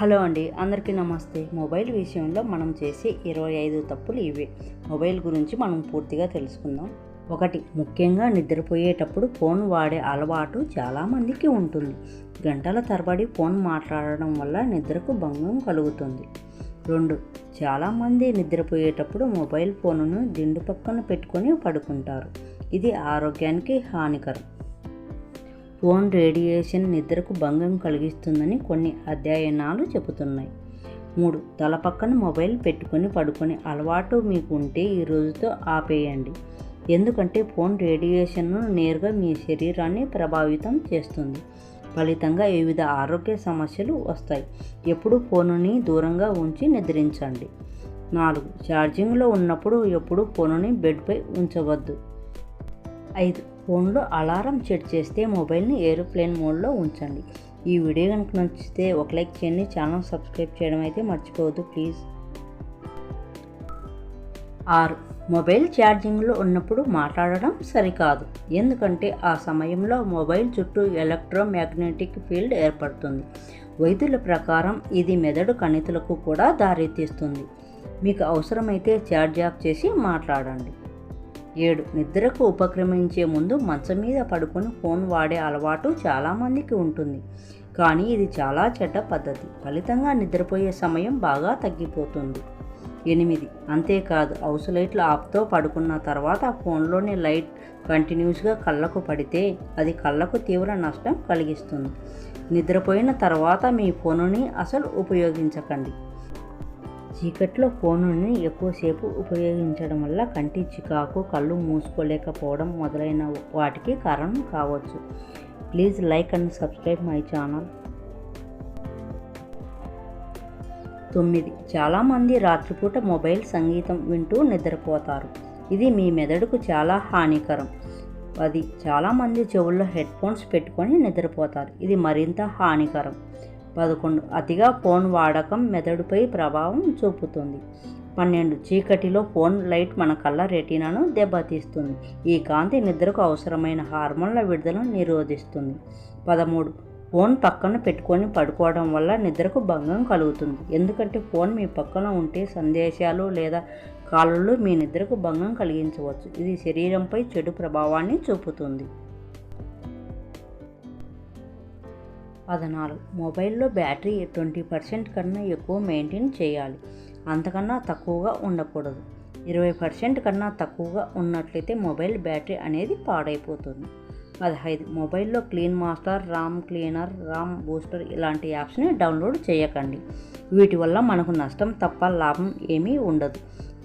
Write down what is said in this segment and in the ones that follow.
Hello అండి అందరికీ నమస్తే. మొబైల్ విషయంలో మనం చేసే ఇరవై ఐదు తప్పులు ఇవే. మొబైల్ గురించి మనం పూర్తిగా తెలుసుకుందాం. ఒకటి ముఖ్యంగా నిద్రపోయేటప్పుడు ఫోన్ వాడే అలవాటు చాలామందికి ఉంటుంది. గంటల తరబడి ఫోన్ మాట్లాడడం వల్ల నిద్రకు భంగం కలుగుతుంది. రెండు చాలామంది నిద్రపోయేటప్పుడు మొబైల్ ఫోనును దిండు పక్కన పెట్టుకొని పడుకుంటారు. ఇది ఆరోగ్యానికి హానికరం. ఫోన్ రేడియేషన్ నిద్రకు భంగం కలిగిస్తుందని కొన్ని అధ్యయనాలు చెబుతున్నాయి. మూడు తల పక్కన మొబైల్ పెట్టుకొని పడుకునే అలవాటు మీకు ఉంటే ఈ రోజుతో ఆపేయండి. ఎందుకంటే ఫోన్ రేడియేషన్ను నేరుగా మీ శరీరాన్ని ప్రభావితం చేస్తుంది. ఫలితంగా వివిధ ఆరోగ్య సమస్యలు వస్తాయి. ఎప్పుడు ఫోనుని దూరంగా ఉంచి నిద్రించండి. నాలుగు ఛార్జింగ్లో ఉన్నప్పుడు ఎప్పుడు ఫోనుని బెడ్పై ఉంచవద్దు. ఐదు ఫోన్లో అలారం సెట్ చేస్తే మొబైల్ని ఏరోప్లేన్ మోడ్లో ఉంచండి. ఈ వీడియో కనుక నచ్చితే ఒక లైక్ చేయండి. ఛానల్ సబ్స్క్రైబ్ చేయడం అయితే మర్చిపోవద్దు ప్లీజ్. ఆరు. మొబైల్ ఛార్జింగ్లో ఉన్నప్పుడు మాట్లాడడం సరికాదు. ఎందుకంటే ఆ సమయంలో మొబైల్ చుట్టూ ఎలక్ట్రోమాగ్నెటిక్ ఫీల్డ్ ఏర్పడుతుంది. వైద్యుల ప్రకారం ఇది మెదడు కణితులకు కూడా దారితీస్తుంది. మీకు అవసరమైతే ఛార్జ్ ఆఫ్ చేసి మాట్లాడండి. ఏడు. నిద్రకు ఉపక్రమించే ముందు మంచం మీద పడుకొని ఫోన్ వాడే అలవాటు చాలామందికి ఉంటుంది. కానీ ఇది చాలా చెడ్డ పద్ధతి. ఫలితంగా నిద్రపోయే సమయం బాగా తగ్గిపోతుంది. ఎనిమిది. అంతేకాదు హౌస్ లైట్లు ఆఫ్తో పడుకున్న తర్వాత ఫోన్లోని లైట్ కంటిన్యూస్గా కళ్ళకు పడితే అది కళ్ళకు తీవ్ర నష్టం కలిగిస్తుంది. నిద్రపోయిన తర్వాత మీ ఫోనుని అసలు ఉపయోగించకండి. చీకట్లో ఫోనుని ఎక్కువసేపు ఉపయోగించడం వల్ల కంటి చికాకు కళ్ళు మూసుకోలేకపోవడం మొదలైన వాటికి కారణం కావచ్చు. Please like and subscribe my channel. తొమ్మిది. చాలామంది రాత్రిపూట మొబైల్ సంగీతం వింటూ నిద్రపోతారు. ఇది మీ మెదడుకు చాలా హానికరం. అది చాలామంది చెవుల్లో హెడ్ ఫోన్స్ పెట్టుకొని నిద్రపోతారు. ఇది మరింత హానికరం. పదకొండు. అతిగా ఫోన్ వాడకం మెదడుపై ప్రభావం చూపుతుంది. పన్నెండు. చీకటిలో ఫోన్ లైట్ మన కళ్ళ రెటీనాను దెబ్బతీస్తుంది. ఈ కాంతి నిద్రకు అవసరమైన హార్మోన్ల విడుదలను నిరోధిస్తుంది. పదమూడు. ఫోన్ పక్కన పెట్టుకొని పడుకోవడం వల్ల నిద్రకు భంగం కలుగుతుంది. ఎందుకంటే ఫోన్ మీ పక్కన ఉంటే సందేశాలు లేదా కాళ్ళు మీ నిద్రకు భంగం కలిగించవచ్చు. ఇది శరీరంపై చెడు ప్రభావాన్ని చూపుతుంది. పద్నాలుగు. మొబైల్లో బ్యాటరీ ట్వంటీ పర్సెంట్ కన్నా ఎక్కువ మెయింటైన్ చేయాలి. అంతకన్నా తక్కువగా ఉండకూడదు. ఇరవై పర్సెంట్ కన్నా తక్కువగా ఉన్నట్లయితే మొబైల్ బ్యాటరీ అనేది పాడైపోతుంది. పదహైదు. మొబైల్లో clean master RAM cleaner RAM booster ఇలాంటి యాప్స్ని డౌన్లోడ్ చేయకండి. వీటి వల్ల మనకు నష్టం తప్ప లాభం ఏమీ ఉండదు.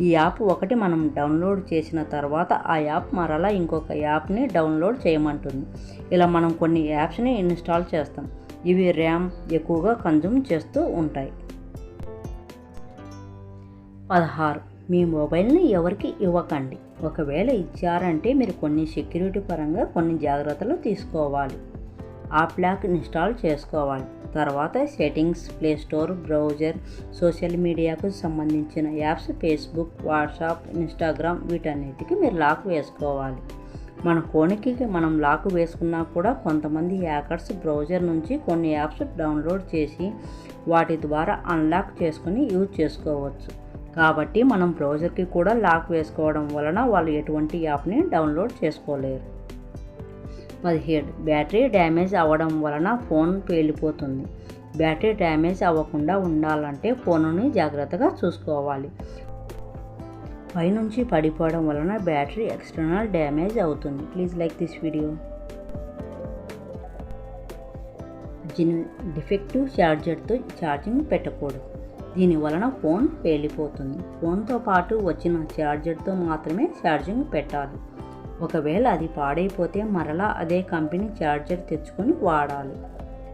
ఈ యాప్ ఒకటి మనం డౌన్లోడ్ చేసిన తర్వాత ఆ యాప్ మరలా ఇంకొక యాప్ని డౌన్లోడ్ చేయమంటుంది. ఇలా మనం కొన్ని యాప్స్ని ఇన్స్టాల్ చేస్తాం. ఇవి ర్యామ్ ఎక్కువగా కన్జ్యూమ్ చేస్తూ ఉంటాయి. పదహారు మీ మొబైల్ని ఎవరికి ఇవ్వకండి. ఒకవేళ ఇచ్చారంటే మీరు కొన్ని సెక్యూరిటీ పరంగా కొన్ని జాగ్రత్తలు తీసుకోవాలి. యాప్ లాక్ ఇన్స్టాల్ చేసుకోవాలి. తర్వాత settings play store browser social మీడియాకు సంబంధించిన యాప్స్ ఫేస్బుక్ వాట్సాప్ ఇన్స్టాగ్రామ్ వీటన్నిటికీ మీరు లాక్ వేసుకోవాలి. మన ఫోన్కి మనం లాక్ వేసుకున్నా కూడా కొంతమంది హ్యాకర్స్ బ్రౌజర్ నుంచి కొన్ని యాప్స్ డౌన్లోడ్ చేసి వాటి ద్వారా అన్లాక్ చేసుకుని యూజ్ చేసుకోవచ్చు. కాబట్టి మనం బ్రౌజర్కి కూడా లాక్ వేసుకోవడం వలన వాళ్ళు ఎటువంటి యాప్ని డౌన్లోడ్ చేసుకోలేరు. పదిహేడు. బ్యాటరీ డ్యామేజ్ అవ్వడం వలన ఫోన్ పేలిపోతుంది. బ్యాటరీ డ్యామేజ్ అవ్వకుండా ఉండాలంటే ఫోనుని జాగ్రత్తగా చూసుకోవాలి. పైనుంచి పడిపోవడం వలన బ్యాటరీ ఎక్స్టర్నల్ డ్యామేజ్ అవుతుంది. Please like this video. Gin defective ఛార్జర్తో ఛార్జింగ్ పెట్టకూడదు. దీని వలన ఫోన్ పేలిపోతుంది. ఫోన్తో పాటు వచ్చిన ఛార్జర్తో మాత్రమే ఛార్జింగ్ పెట్టాలి. ఒకవేళ అది పాడైపోతే మరలా అదే కంపెనీ ఛార్జర్ తెచ్చుకొని వాడాలి.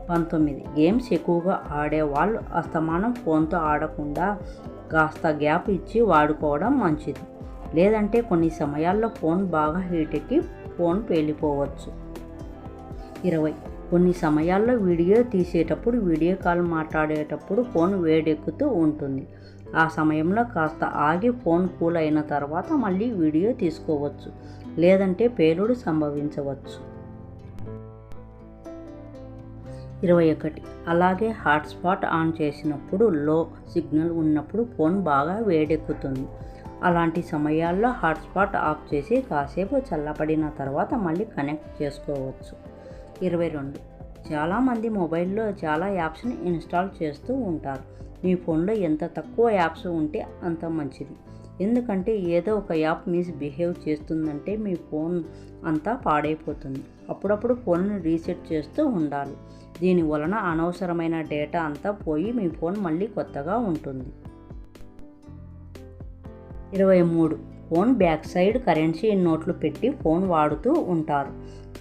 పంతొమ్మిది. గేమ్స్ ఎక్కువగా ఆడేవాళ్ళు అస్తమానం ఫోన్తో ఆడకుండా కాస్త గ్యాప్ ఇచ్చి వాడుకోవడం మంచిది. లేదంటే కొన్ని సమయాల్లో ఫోన్ బాగా హీట్ ఎక్కి ఫోన్ పేలిపోవచ్చు. ఇరవై. కొన్ని సమయాల్లో వీడియో తీసేటప్పుడు వీడియో కాల్ మాట్లాడేటప్పుడు ఫోన్ వేడెక్కుతూ ఉంటుంది. ఆ సమయంలో కాస్త ఆగి ఫోన్ కూల్ అయిన తర్వాత మళ్ళీ వీడియో తీసుకోవచ్చు. లేదంటే పేలుడు సంభవించవచ్చు. ఇరవై ఒకటి. అలాగే హాట్స్పాట్ ఆన్ చేసినప్పుడు లో సిగ్నల్ ఉన్నప్పుడు ఫోన్ బాగా వేడెక్కుతుంది. అలాంటి సమయాల్లో హాట్స్పాట్ ఆఫ్ చేసి కాసేపు చల్లబడిన తర్వాత మళ్ళీ కనెక్ట్ చేసుకోవచ్చు. ఇరవై రెండు. చాలామంది మొబైల్లో చాలా యాప్స్ని ఇన్స్టాల్ చేస్తూ ఉంటారు. మీ ఫోన్లో ఎంత తక్కువ యాప్స్ ఉంటే అంత మంచిది. ఎందుకంటే ఏదో ఒక యాప్ మిస్బిహేవ్ చేస్తుందంటే మీ ఫోన్ అంతా పాడైపోతుంది. అప్పుడప్పుడు ఫోన్ను రీసెట్ చేస్తూ ఉండాలి. దీని వలన అనవసరమైన డేటా అంతా పోయి మీ ఫోన్ మళ్ళీ కొత్తగా ఉంటుంది. ఇరవై మూడు. ఫోన్ బ్యాక్ సైడ్ కరెన్సీ నోట్లు పెట్టి ఫోన్ వాడుతూ ఉంటారు.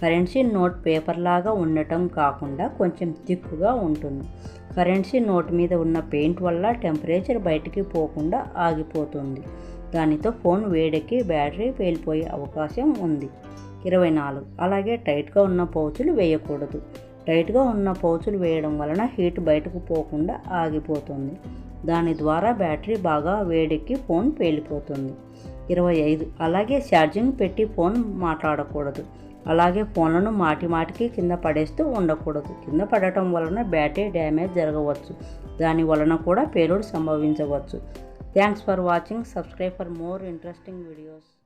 కరెన్సీ నోట్ పేపర్ లాగా ఉండటం కాకుండా కొంచెం థిక్గా ఉంటుంది. కరెన్సీ నోట్ మీద ఉన్న పెయింట్ వల్ల టెంపరేచర్ బయటికి పోకుండా ఆగిపోతుంది. దానితో ఫోన్ వేడెక్కి బ్యాటరీ పేలిపోయే అవకాశం ఉంది. ఇరవై నాలుగు. అలాగే టైట్గా ఉన్న పౌచులు వేయకూడదు. టైట్గా ఉన్న పౌచులు వేయడం వలన హీట్ బయటకు పోకుండా ఆగిపోతుంది. దాని ద్వారా బ్యాటరీ బాగా వేడెక్కి ఫోన్ పేలిపోతుంది. ఇరవై ఐదు. అలాగే ఛార్జింగ్ పెట్టి ఫోన్ మాట్లాడకూడదు. అలాగే ఫోన్లను మాటి మాటికి కింద పడేస్తూ ఉండకూడదు. కింద పడటం వలన బ్యాటరీ డ్యామేజ్ జరగవచ్చు. దాని వలన కూడా పేలుడు సంభవించవచ్చు. Thanks for watching. Subscribe for more interesting videos.